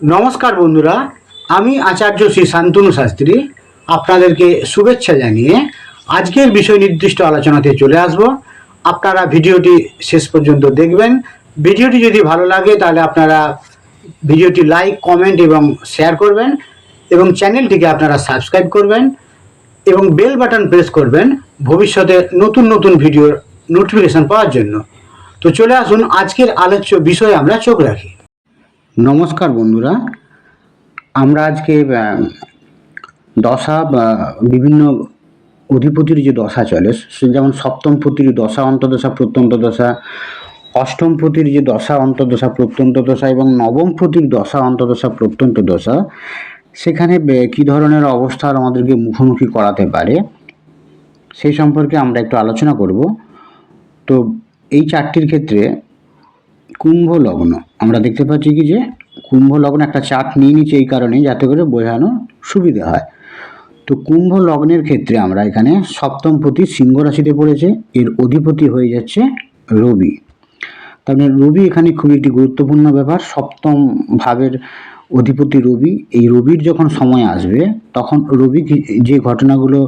নমস্কার বন্ধুরা, আমি আচার্য শ্রী শান্তনু শাস্ত্রী, আপনাদেরকে শুভেচ্ছা জানিয়ে আজকের বিষয় নির্দিষ্ট আলোচনাতে চলে আসব। আপনারা ভিডিওটি শেষ পর্যন্ত দেখবেন। ভিডিওটি যদি ভালো লাগে, তাহলে আপনারা ভিডিওটি লাইক, কমেন্ট এবং শেয়ার করবেন এবং চ্যানেলটিকে আপনারা সাবস্ক্রাইব করবেন এবং বেল বাটন প্রেস করবেন ভবিষ্যতে নতুন নতুন ভিডিওর নোটিফিকেশন পাওয়ার জন্য। তো চলে আসুন, আজকের আলোচ্য বিষয়ে আমরা চোখ রাখি। নমস্কার বন্ধুরা। আমরা আজকে দশা বা বিভিন্ন অধিপতির যে দশা চলে যেমন সপ্তম পতির দশা অন্তদশা প্রত্যন্ত দশা অষ্টম পতির যে দশা অন্তদশা প্রত্যন্ত দশা এবং নবম পতির দশা অন্তদশা প্রত্যন্ত দশা সেখানে কী ধরনের অবস্থার আমাদেরকে মুখোমুখি করাতে পারে, সেই সম্পর্কে আমরা একটু আলোচনা করব। তো এই চারটির ক্ষেত্রে কুম্ভ লগ্ন। আমরা দেখতে পাচ্ছি কি যে কুম্ভ লগ্ন একটা চার্ট নিয়ে নিচ্ছে এই কারণেই যাতে করে বোঝানো সুবিধা হয়। তো কুম্ভ লগ্নের ক্ষেত্রে আমরা এখানে সপ্তম পতি সিংহ রাশিতে পড়েছে, এর অধিপতি হয়ে যাচ্ছে রবি। তার মানে রবি এখানে খুবই একটি গুরুত্বপূর্ণ ব্যাপার। সপ্তম ভাবের অধিপতি রবি। এই রবির যখন সময় আসবে, তখন রবি যে ঘটনাগুলো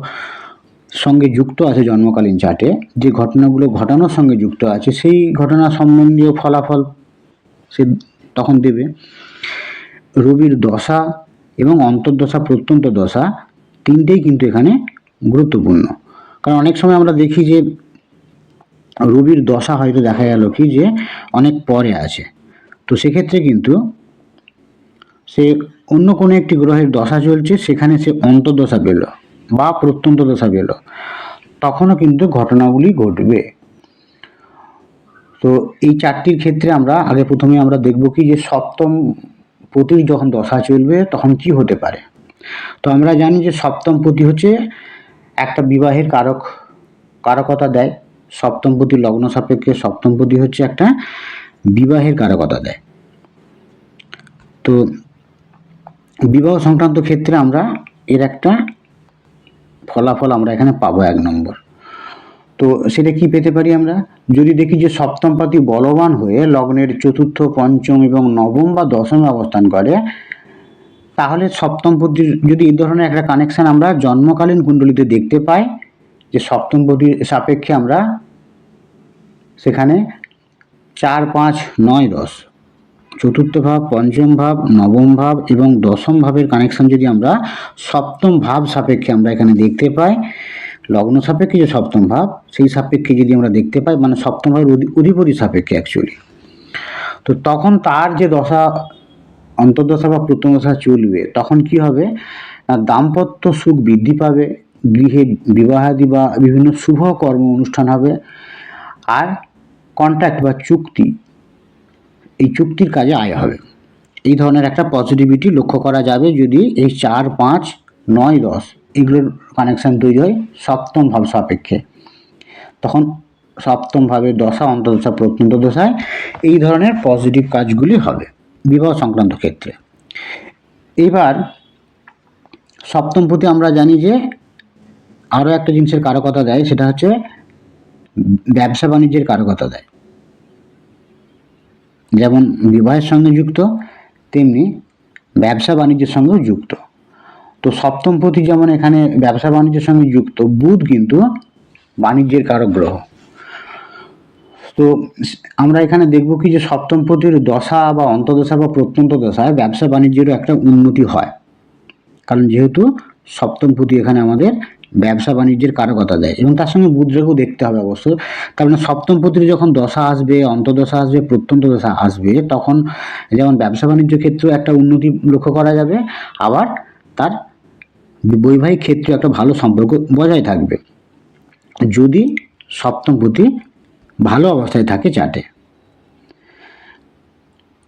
সঙ্গে যুক্ত আছে জন্মকালীন চার্টে যে ঘটনাগুলো ঘটানোর সঙ্গে যুক্ত আছে, সেই ঘটনা সম্বন্ধীয় ফলাফল সে তখন দেবে। রবির দশা এবং অন্তর্দশা, প্রত্যন্ত দশা তিনটেই কিন্তু এখানে গুরুত্বপূর্ণ। কারণ অনেক সময় আমরা দেখি যে, রবির দশা হয়তো দেখা গেল কি যে অনেক পরে আছে। তো সেক্ষেত্রে কিন্তু সে অন্য কোনো একটি গ্রহের দশা চলছে, সেখানে সে অন্তর্দশা পেল। বা প্রত্যন্ত দশা পেল তখনও কিন্তু ঘটনাগুলি ঘটবে। তো এই চারটির ক্ষেত্রে আমরা আগে প্রথমে আমরা দেখব কি যে সপ্তম পতির যখন দশা চলবে, তখন কি হতে পারে? তো আমরা জানি যে সপ্তম পতি হচ্ছে একটা বিবাহের কারক, কারকতা দেয়। সপ্তম পতি লগ্ন সাপেক্ষে সপ্তম পতি হচ্ছে একটা বিবাহের কারকতা দেয়। তো বিবাহ সংক্রান্ত ক্ষেত্রে আমরা এর একটা ফলাফল আমরা এখানে পাবো এক নম্বর। তো সেটা কি পেতে পারি আমরা? যদি দেখি যে সপ্তম পাতি বলবান হয়ে লগ্নের চতুর্থ, পঞ্চম এবং নবম বা দশমে অবস্থান করে, তাহলে সপ্তম পতির যদি এই ধরনের একটা কানেকশান আমরা জন্মকালীন কুণ্ডলিতে দেখতে পাই, যে সপ্তম পতির সাপেক্ষে আমরা সেখানে চার, পাঁচ, নয়, দশ চতুর্থ ভাব, পঞ্চম ভাব, নবম ভাব এবং দশম ভাবের কানেকশন যদি আমরা সপ্তম ভাব সাপেক্ষে আমরা এখানে দেখতে পাই, লগ্ন সাপেক্ষে যে সপ্তম ভাব, সেই সাপেক্ষে যদি আমরা দেখতে পাই মানে সপ্তম ভাবের অধিপতি সাপেক্ষে অ্যাকচুয়ালি তো তখন তার যে দশা, অন্তর্দশা বা প্রত্যদশা চলবে, তখন কি হবে? না, দাম্পত্য সুখ বৃদ্ধি পাবে, গৃহে বিবাহাদি বা বিভিন্ন শুভ কর্ম অনুষ্ঠান হবে, আর কন্ট্রাক্ট বা চুক্তি এই চুক্তির কাজে আয় হবে। এই ধরনের একটা পজিটিভিটি লক্ষ্য করা যাবে যদি এই চার, পাঁচ, নয়, দশ এগুলোর কানেকশান তৈরি হয় সপ্তম ভাব সাপেক্ষে। তখন সপ্তম ভাবে দশা অন্তদশা প্রত্যন্ত দশায় এই ধরনের পজিটিভ কাজগুলি হবে বিবাহ সংক্রান্ত ক্ষেত্রে। এবার সপ্তম প্রতি আমরা জানি যে আরও একটা জিনিসের কারকতা দেয়, সেটা হচ্ছে ব্যবসা বাণিজ্যের কারকতা দেয়। যেমন বিবাহের সঙ্গে যুক্ত, তেমনি ব্যবসা বাণিজ্যের সঙ্গেও যুক্ত। তো সপ্তম পতি যেমন এখানে ব্যবসা বাণিজ্যের সঙ্গে যুক্ত, বুধ কিন্তু বাণিজ্যের কারক গ্রহ। তো আমরা এখানে দেখব কি যে সপ্তম পতির দশা বা অন্তদশা বা প্রত্যন্ত দশায় ব্যবসা বাণিজ্যেরও একটা উন্নতি হয়। কারণ যেহেতু সপ্তম পুঁতি এখানে আমাদের ব্যবসা বাণিজ্যের কারকতা দেয় এবং তার সঙ্গে বুদ্রেকেও দেখতে হবে অবশ্য। কারণ সপ্তম পুঁতির যখন দশা আসবে অন্তদশা আসবে, প্রত্যন্ত দশা আসবে, তখন যেমন ব্যবসা বাণিজ্য ক্ষেত্রেও একটা উন্নতি লক্ষ্য করা যাবে, আবার তার বৈবাহিক ক্ষেত্রে একটা ভালো সম্পর্ক বজায় থাকবে। যদি সপ্তম পুঁতি ভালো অবস্থায় থাকে চাটে।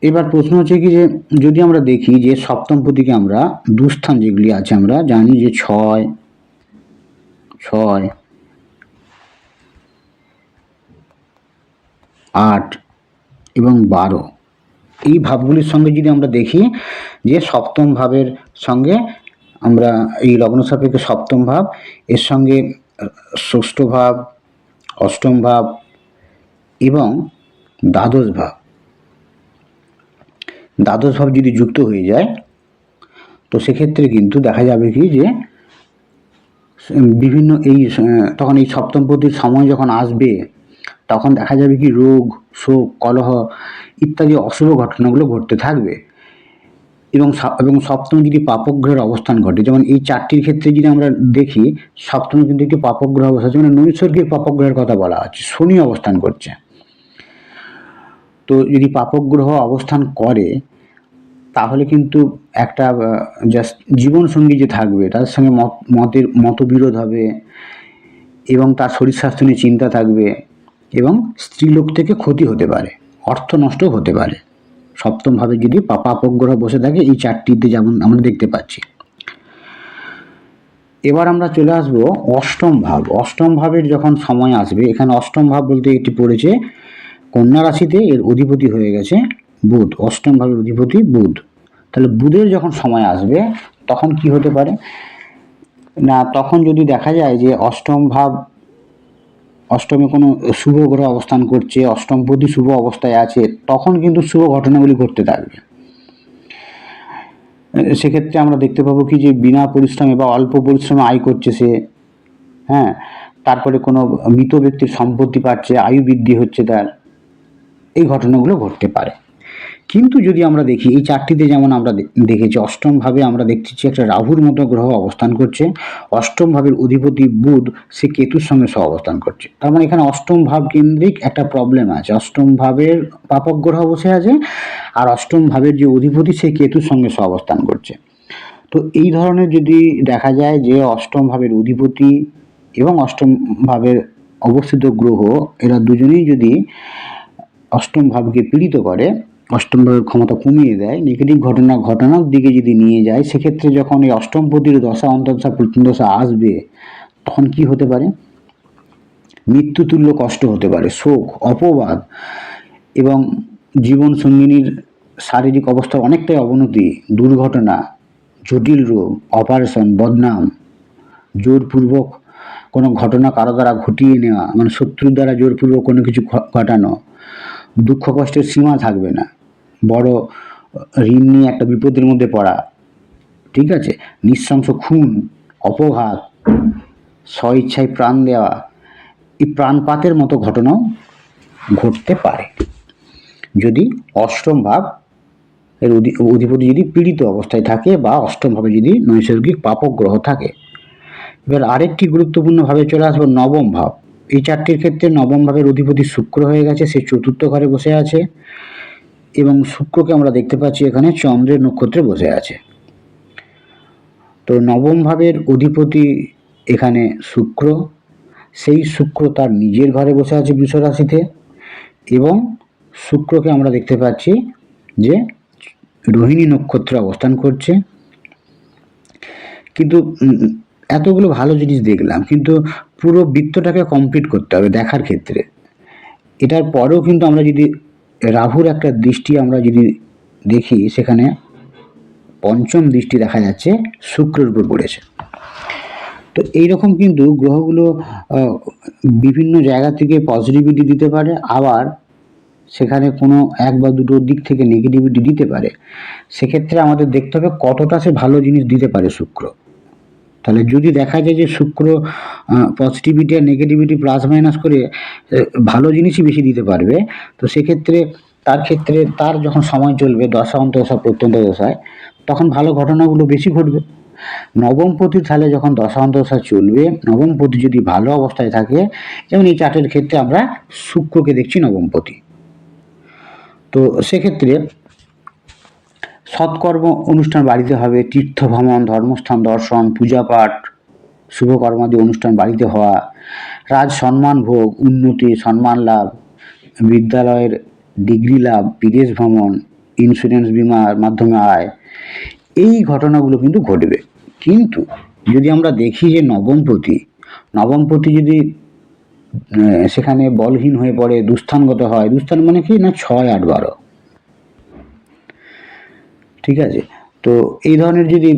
এবার প্রশ্ন হচ্ছে কি যে, যদি আমরা দেখি যে সপ্তম পতিকে আমরা দুস্থান যেগুলি আছে আমরা জানি যে ছয় ছয়, আট এবং বারো। এই ভাবগুলির সঙ্গে যদি আমরা দেখি যে সপ্তম ভাবের সঙ্গে আমরা এই লগ্ন সাপেক্ষে সপ্তম ভাব, এর সঙ্গে ষষ্ঠ ভাব, অষ্টম ভাব এবং দ্বাদশ ভাব। দ্বাদশ ভাব যদি যুক্ত হয়ে যায়, তো সেক্ষেত্রে কিন্তু দেখা যাবে কি যে বিভিন্ন এই তখন এই সপ্তমপতির সময় যখন আসবে, তখন দেখা যাবে কি রোগ, শোক, কলহ ইত্যাদি অশুভ ঘটনাগুলো ঘটতে থাকবে। এবং এবং সপ্তম যদি পাপগ্রহের অবস্থান ঘটে, যেমন এই চারটির ক্ষেত্রে যদি আমরা দেখি, সপ্তম কিন্তু একটি পাপগ্রহ অবস্থা যেমন নৈসর্গিক পাপগ্রহের কথা বলা হচ্ছে শনি অবস্থান করছে। তো যদি পাপগ্রহ অবস্থান করে, তাহলে কিন্তু একটা জাস্ট জীবনসঙ্গী যে থাকবে, তার সঙ্গে মত, মতের, মতবিরোধ হবে এবং তার শরীর স্বাস্থ্য নিয়ে চিন্তা থাকবে এবং স্ত্রীলোক থেকে ক্ষতি হতে পারে, অর্থ নষ্ট হতে পারে। সপ্তমভাবে যদি পাপা পাপগ্রহ বসে থাকে, এই চারটিতে যেমন আমরা দেখতে পাচ্ছি। এবার আমরা চলে আসব অষ্টম ভাব। অষ্টম ভাবের যখন সময় আসবে, এখানে অষ্টম ভাব বলতে এটি পড়েছে, কন্যা রাশিতে এর অধিপতি হয়ে গেছে বুধ। অষ্টম ভাবের অধিপতি বুধ। তাহলে বুধের যখন সময় আসবে, তখন কি হতে পারে? না, তখন যদি দেখা যায় যে অষ্টম ভাব, অষ্টমে কোনো শুভ গ্রহ অবস্থান করছে অষ্টমপতি শুভ অবস্থায় আছে, তখন কিন্তু শুভ ঘটনাগুলি ঘটতে থাকবে। সেক্ষেত্রে আমরা দেখতে পাবো কি যে বিনা পরিশ্রমে বা অল্প পরিশ্রমে আয় করছে সে হ্যাঁ? তারপরে কোনো মৃত ব্যক্তির সম্পত্তি পাচ্ছে, আয়ু বৃদ্ধি হচ্ছে তার, এই ঘটনাগুলো ঘটতে পারে। কিন্তু যদি আমরা দেখি, এই চারটিতে যেমন আমরা দেখেছি, অষ্টমভাবে আমরা দেখতেছি একটা রাহুর মতো গ্রহ অবস্থান করছে। অষ্টম ভাবের অধিপতি বুধ, সে কেতুর সঙ্গে সহ অবস্থান করছে। তার মানে এখানে অষ্টম ভাব কেন্দ্রিক একটা প্রবলেম আছে। অষ্টম ভাবের পাপক গ্রহ বসে আছে আর অষ্টম ভাবের যে অধিপতি, সে কেতুর সঙ্গে সহ অবস্থান করছে। তো এই ধরনের যদি দেখা যায় যে অষ্টম ভাবের অধিপতি এবং অষ্টম ভাবের অবস্থিত গ্রহ, এরা দুজনেই যদি অষ্টম ভাবকে পীড়িত করে অষ্টম ভাবের ক্ষমতা কমিয়ে দেয় নেগেটিভ ঘটনা, ঘটনার দিকে যদি নিয়ে যায়, সেক্ষেত্রে যখন এই অষ্টম অষ্টমপতির দশা অন্তর্দশা প্রত্যন্তদশা আসবে, তখন কি হতে পারে? মৃত্যুতুল্য কষ্ট হতে পারে, শোক, অপবাদ এবং জীবন সঙ্গিনীর শারীরিক অবস্থার অনেকটাই অবনতি, দুর্ঘটনা, জটিল রোগ, অপারেশন, বদনাম, জোরপূর্বক কোনো ঘটনা কারও দ্বারা ঘটিয়ে নেওয়া মানে শত্রুর দ্বারা জোরপূর্বক কোনো কিছু ঘটানো, দুঃখ কষ্টের সীমা থাকবে না। বড় ঋণ নিয়ে একটা বিপদের মধ্যে পড়া। ঠিক আছে? নৃশংস খুন, অপঘাত, স্বইচ্ছায় প্রাণ দেওয়া, এই প্রাণপাতের মতো ঘটনাও ঘটতে পারে। যদি অষ্টম ভাব, এর অধিপতি যদি পীড়িত অবস্থায় থাকে বা অষ্টম ভাবে যদি নৈসর্গিক পাপক গ্রহ থাকে। এবার আরেকটি গুরুত্বপূর্ণভাবে চলে আসবে, নবম ভাব। এই চারটির ক্ষেত্রে নবম ভাবের অধিপতি শুক্র হয়ে গেছে, সে চতুর্থ ঘরে বসে আছে। এবং শুক্রকে আমরা দেখতে পাচ্ছি এখানে চন্দ্রের নক্ষত্রে বসে আছে। তো নবম ভাবের অধিপতি এখানে শুক্র। সেই শুক্র তার নিজের ঘরে বসে আছে রাশিতে এবং শুক্রকে আমরা দেখতে পাচ্ছি যে রোহিণী নক্ষত্রে অবস্থান করছে। কিন্তু এতগুলো ভালো জিনিস দেখলাম, কিন্তু পুরো বৃত্তটাকে কমপ্লিট করতে হবে দেখার ক্ষেত্রে। এটার পরেও কিন্তু আমরা যদি রাহুর একটা দৃষ্টি আমরা যদি দেখি, সেখানে পঞ্চম দৃষ্টি দেখা যাচ্ছে, শুক্রের উপর পড়েছে। তো এইরকম কিন্তু গ্রহগুলো বিভিন্ন জায়গা থেকে পজিটিভিটি দিতে পারে, আবার সেখানে কোনো এক বা দুটো দিক থেকে নেগেটিভিটি দিতে পারে। সেক্ষেত্রে আমাদের দেখতে হবে কতটা সে ভালো জিনিস দিতে পারে শুক্র। তাহলে যদি দেখা যায় যে শুক্র পজিটিভিটি আর নেগেটিভিটি প্লাস মাইনাস করে ভালো জিনিসই বেশি দিতে পারবে, তো সেক্ষেত্রে তার ক্ষেত্রে তার যখন সময় চলবে, দশা অন্তদশা প্রত্যন্ত দশায়, তখন ভালো ঘটনাগুলো বেশি ঘটবে। নবমপতি তাহলে যখন দশা অন্তদশা চলবে নবমপতি যদি ভালো অবস্থায় থাকে, যেমন এই চার্টের ক্ষেত্রে আমরা শুক্রকে দেখছি নবমপতি তো সেক্ষেত্রে সৎকর্ম অনুষ্ঠান বাড়িতে হবে তীর্থ ভ্রমণ ধর্মস্থান, দর্শন পূজা পাঠ শুভকর্মাদি অনুষ্ঠান বাড়িতে হওয়া, রাজ সম্মান ভোগ, উন্নতি, সম্মান লাভ, বিদ্যালয়ের ডিগ্রি লাভ, বিদেশ ভ্রমণ ইন্স্যুরেন্স বিমার মাধ্যমে আয়, এই ঘটনাগুলো কিন্তু ঘটবে। কিন্তু যদি আমরা দেখি যে নবমপতি নবমপতি যদি সেখানে বলহীন হয়ে পড়ে, দুস্থানগত হয়, দুস্থান মানে কি? না ছয়, আট, বারো। ঠিক আছে? তো এই ধরনের যদি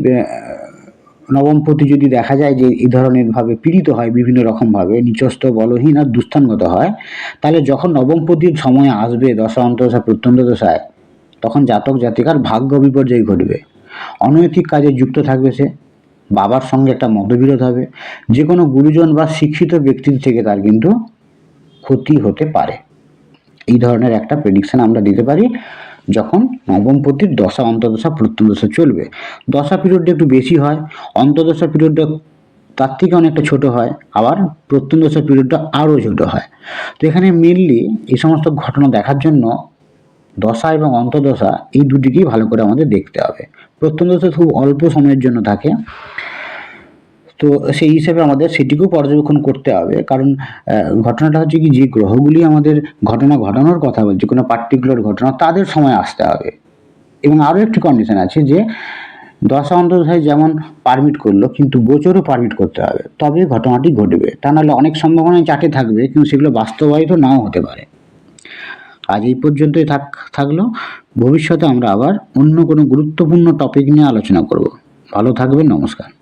নবমপতি যদি দেখা যায় যে এই ধরনের ভাবে পীড়িত হয়, বিভিন্ন রকমভাবে নিচস্থ, বলহীন আর দুস্থানগত হয়, তাহলে যখন নবমপতির সময় আসবে দশা, অন্তদশা, প্রত্যন্ত দশায়, তখন জাতক, জাতিকার ভাগ্য বিপর্যয় ঘটবে। অনৈতিক কাজে যুক্ত থাকবে সে। বাবার সঙ্গে একটা মতবিরোধ হবে। যে কোনো গুরুজন বা শিক্ষিত ব্যক্তির থেকে তার কিন্তু ক্ষতি হতে পারে। এই ধরনের একটা প্রেডিকশন আমরা দিতে পারি। যখন নবমপতির দশা, অন্তর্দশা, প্রত্যন্তদশা চলবে। দশা পিরিয়ডটা একটু বেশি হয়, অন্তর্দশা পিরিয়ডটা তার থেকে অনেকটা ছোট হয়, আবার প্রত্যন্তদশা পিরিয়ডটা আরও ছোট হয়। তো এখানে মেনলি এই সমস্ত ঘটনা দেখার জন্য দশা এবং অন্তর্দশা এই দুটিকেই ভালো করে আমাদের দেখতে হবে। প্রত্যন্তদশা খুব অল্প সময়ের জন্য থাকে। তো সেই হিসেবে আমাদের সেটিকেও পর্যবেক্ষণ করতে হবে। কারণ ঘটনাটা হচ্ছে কি, যে গ্রহগুলি আমাদের ঘটনা ঘটানোর কথা বলছে কোনো পার্টিকুলার ঘটনা, তাদের সময় আসতে হবে। এবং আরও একটি কন্ডিশন আছে যে, দশা অন্তর্দশায় যেমন পারমিট করল, কিন্তু গোচরও পারমিট করতে হবে। তবে ঘটনাটি ঘটবে। তা নাহলে অনেক সম্ভাবনায় চাটে থাকবে, কিন্তু সেগুলো বাস্তবায়িত নাও হতে পারে। আজ এই পর্যন্তই থাক, থাকল। ভবিষ্যতে আমরা আবার অন্য কোনো গুরুত্বপূর্ণ টপিক নিয়ে আলোচনা করব। ভালো থাকবেন, নমস্কার।